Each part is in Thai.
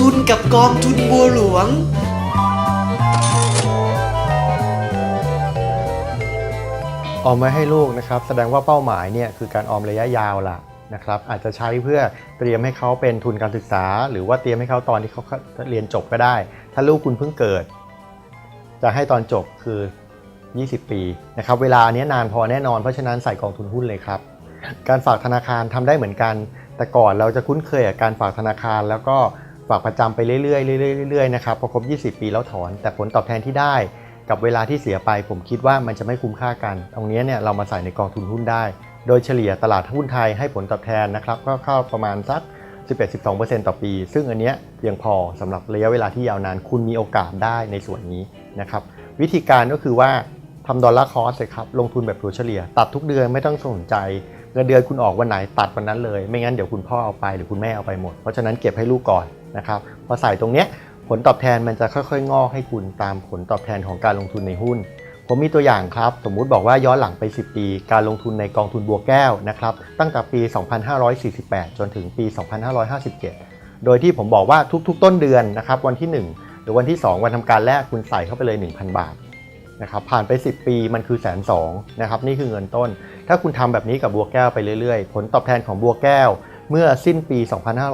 ทุนกับกองทุนบัวหลวง ออมไว้ให้ลูกนะครับ แสดงว่าเป้าหมายเนี่ยคือการออมระยะยาวล่ะนะครับอาจจะใช้เพื่อเตรียมให้เขาเป็นทุนการศึกษา หรือว่าเตรียมให้เขาตอนที่เขาเรียนจบก็ได้ ถ้าลูกคุณเพิ่งเกิด จะให้ตอนจบคือ 20 ปีนะครับเวลานี้นานพอแน่นอนเพราะฉะนั้นใส่กองทุนหุ้นเลยครับ การฝากธนาคารทำได้เหมือนกัน แต่ก่อนเราจะคุ้นเคยกับการฝากธนาคารแล้วก็ ฝากประจำไปเรื่อยๆเรื่อยๆเรื่อยๆนะครับพอครบ 20 ปีแล้วถอน แต่ผลตอบแทนที่ได้กับเวลาที่เสียไปผมคิดว่ามันจะไม่คุ้มค่ากัน ตรงนี้เนี่ยเรามาใส่ในกองทุนหุ้นได้ โดยเฉลี่ยตลาดหุ้นไทยให้ผลตอบแทนนะครับก็เข้าประมาณสัก 11-12%ต่อปี ซึ่งอันเนี้ยเพียงพอสำหรับระยะเวลาที่ยาวนานคุณมีโอกาสได้ในส่วนนี้นะครับวิธีการก็คือว่าทำดอลลาร์คอสเลยครับลงทุนแบบถัวเฉลี่ย ตัดทุกเดือนไม่ต้องสนใจ เงินเดือนคุณออกวันไหนตัดวันนั้นเลย ไม่งั้นเดี๋ยวคุณพ่อเอาไปหรือคุณแม่เอาไปหมด เพราะฉะนั้นเก็บให้ลูกก่อนนะครับพอใส่ตรงเนี้ยผลตอบแทนมันจะค่อยๆ งอกให้คุณตามผลตอบแทนของการลงทุนในหุ้น ผมมีตัวอย่างครับ สมมุติบอกว่าย้อนหลังไป 10 ปี การลงทุนในกองทุนบัวแก้วนะครับตั้งแต่ปี 2548 จนถึงปี 2557 โดยที่ผมบอกว่าทุกๆ ต้นเดือนนะครับวันที่ 1 หรือวันที่ 2 วันทำการแรกคุณใส่เข้าไปเลย 1,000 บาท นะครับผ่านไป 10 ปีมันคือแสนสองนะครับนี่คือเงินต้น ถ้าคุณทำแบบนี้กับบัวแก้วไปเรื่อยๆ ผลตอบแทนของบัวแก้ว เมื่อสิ้นปี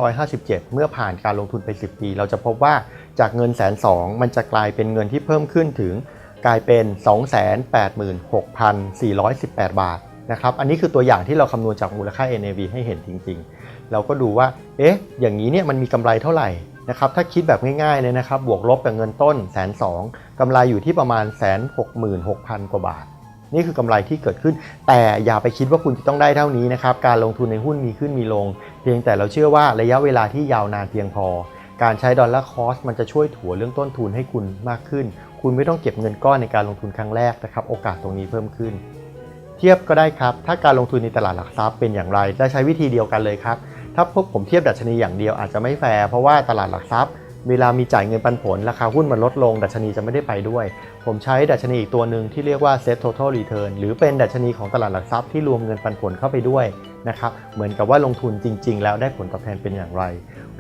2557 เมื่อผ่านการลงทุนไป 10 ปี เราจะพบว่าจากเงินแสนสองมันจะกลายเป็นเงินที่เพิ่มขึ้นถึงกลายเป็น 286,418 บาทนะครับอันนี้คือตัวอย่างที่เราคำนวณจากมูลค่า NAV ให้เห็นจริงๆ เราก็ดูว่าเอ๊ะอย่างนี้เนี่ยมันมีกำไรเท่าไหร่ นะครับถ้าคิดแบบง่ายๆเลยนะครับบวกลบกับเงินต้นแสนสองกำไรอยู่ที่ประมาณแสนหกหมื่นหกพันกว่าบาท นี่คือกำไรที่เกิดขึ้น แต่อย่าไปคิดว่าคุณจะต้องได้เท่านี้นะครับการลงทุนในหุ้นมีขึ้นมีลง เพียงแต่เราเชื่อว่าระยะเวลาที่ยาวนานเพียงพอ การใช้ดอลลาร์คอสมันจะช่วยถัวเรื่องต้นทุนให้คุณมากขึ้น คุณไม่ต้องเก็บเงินก้อนในการลงทุนครั้งแรกนะครับโอกาสตรงนี้เพิ่มขึ้น เทียบก็ได้ครับถ้าการลงทุนในตลาดหลักทรัพย์เป็นอย่างไรและใช้วิธีเดียวกันเลยครับ ถ้าพวกผมเทียบดัชนีอย่างเดียวอาจจะไม่แฟร์เพราะว่าตลาดหลักทรัพย์ เวลามีจ่ายเงินปันผล ราคาหุ้นมันลดลง ดัชนีจะไม่ได้ไปด้วย ผมใช้ดัชนีอีกตัวหนึ่งที่เรียกว่า Set Total Return หรือเป็นดัชนีของตลาดหลักทรัพย์ที่รวมเงินปันผลเข้าไปด้วยนะครับเหมือนกับว่าลงทุนจริง ๆ แล้วได้ผลตอบแทนเป็นอย่างไร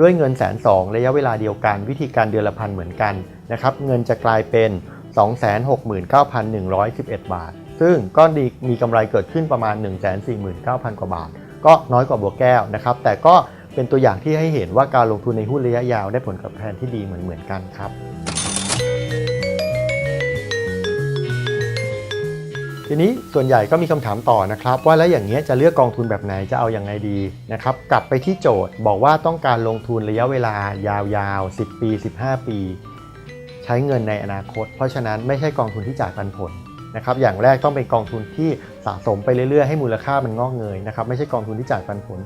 ด้วยเงินแสนสองระยะเวลาเดียวกันวิธีการเดือนละพันเหมือนกันนะครับเงินจะกลายเป็น 269,111 บาท ซึ่งก็ดีมีกำไรเกิดขึ้นประมาณ 149,000 กว่าบาท ก็น้อยกว่าบัวแก้วนะครับ แต่ก็เป็นตัวอย่างที่ให้เห็นว่าการลงทุนในหุ้นระยะยาวได้ผลตอบแทนที่ดีเหมือนเหมือนกันครับ ทีนี้ส่วนใหญ่ก็มีคำถามต่อนะครับ ว่าแล้วอย่างเงี้ยจะเลือกกองทุนแบบไหนจะเอาอย่างไงดีนะครับ กลับไปที่โจทย์บอกว่าต้องการลงทุนระยะเวลายาวๆ 10 ปี 15 ปี ใช้เงินในอนาคต เพราะฉะนั้นไม่ใช่กองทุนที่จ่ายปันผล นะครับอย่างแรกต้องเป็นกองทุนที่สะสมไปเรื่อยๆให้มูลค่ามันงอกเงยนะครับไม่ใช่กองทุนที่จ่ายปันผล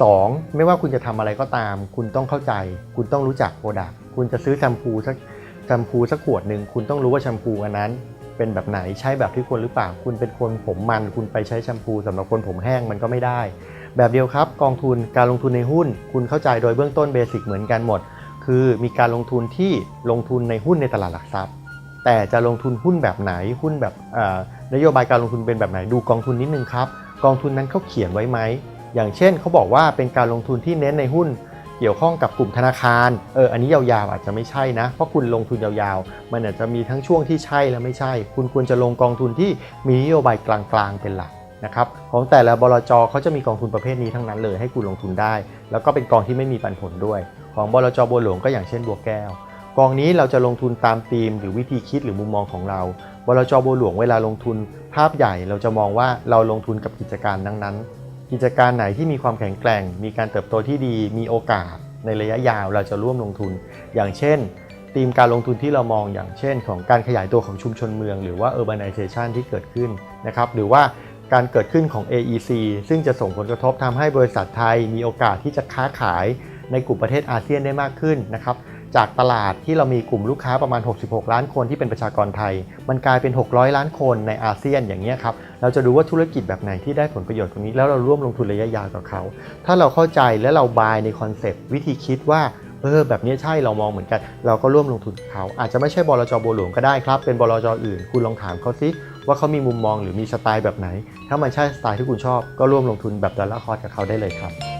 2. ไม่ว่าคุณจะทำอะไรก็ตาม คุณต้องเข้าใจ คุณต้องรู้จักโปรดักคุณจะซื้อแชมพูสักแชมพูสักขวดหนึ่งคุณต้องรู้ว่าแชมพูอันนั้นเป็นแบบไหนใช้แบบที่ควรหรือเปล่า คุณเป็นคนผมมัน คุณไปใช้แชมพูสำหรับคนผมแห้งมันก็ไม่ได้ แบบเดียวครับ กองทุนการลงทุนในหุ้น คุณเข้าใจโดยเบื้องต้นเบสิกเหมือนกันหมด คือมีการลงทุนที่ลงทุนในหุ้นในตลาดหลักทรัพย์ แต่จะลงทุนหุ้นแบบไหนหุ้นแบบนโยบายการลงทุนเป็นแบบไหนดูกองทุนนิดนึงครับกองทุนนั้นเขาเขียนไว้ไหมอย่างเช่นเขาบอกว่าเป็นการลงทุนที่เน้นในหุ้นเกี่ยวข้องกับกลุ่มธนาคารเอออันนี้ยาวๆอาจจะไม่ใช่นะ เพราะคุณลงทุนยาวๆ มันอาจจะมีทั้งช่วงที่ใช่และไม่ใช่ คุณควรจะลงกองทุนที่มีนโยบายกลางๆเป็นหลักนะครับของแต่ละบลจเขาจะมีกองทุนประเภทนี้ทั้งนั้นเลยให้คุณลงทุนได้ แล้วก็เป็นกองที่ไม่มีปันผลด้วย ของบลจบัวหลวงก็อย่างเช่นบัวแก้ว กองนี้เราจะลงทุนตามธีม หรือวิธีคิดหรือมุมมองของเราบลจบัวหลวงเวลาลงทุนภาพใหญ่เราจะมองว่าเราลงทุนกับกิจการนั้นๆ กิจการไหนที่มีความแข็งแกร่ง มีการเติบโตที่ดี มีโอกาส ในระยะยาวเราจะร่วมลงทุน อย่างเช่นธีมการลงทุนที่เรามองอย่างเช่น ของการขยายตัวของชุมชนเมือง หรือว่า urbanization ที่เกิดขึ้นนะครับหรือว่าการเกิดขึ้นของ AEC ซึ่งจะส่งผลกระทบทำให้บริษัทไทย มีโอกาสที่จะค้าขายในกลุ่มประเทศอาเซียนได้มากขึ้นนะครับ จากตลาดที่เรามีกลุ่มลูกค้าประมาณ 66 ล้านคนที่เป็นประชากรไทย มันกลายเป็น 600 ล้านคนในอาเซียนอย่างนี้ครับ เราจะดูว่าธุรกิจแบบไหนที่ได้ผลประโยชน์ตรงนี้ แล้วเราร่วมลงทุนระยะยาวกับเขา ถ้าเราเข้าใจและเราบายในคอนเซปต์วิธีคิดว่าเออแบบนี้ใช่เรามองเหมือนกัน เราก็ร่วมลงทุนเขา อาจจะไม่ใช่บลจบัวหลวงก็ได้ครับ เป็นบลจอื่น คุณลองถามเขาซิว่าเขามีมุมมองหรือมีสไตล์แบบไหน ถ้ามันใช่สไตล์ที่คุณชอบก็ร่วมลงทุนแบบดอลลาร์คอร์สกับเขาได้เลยครับ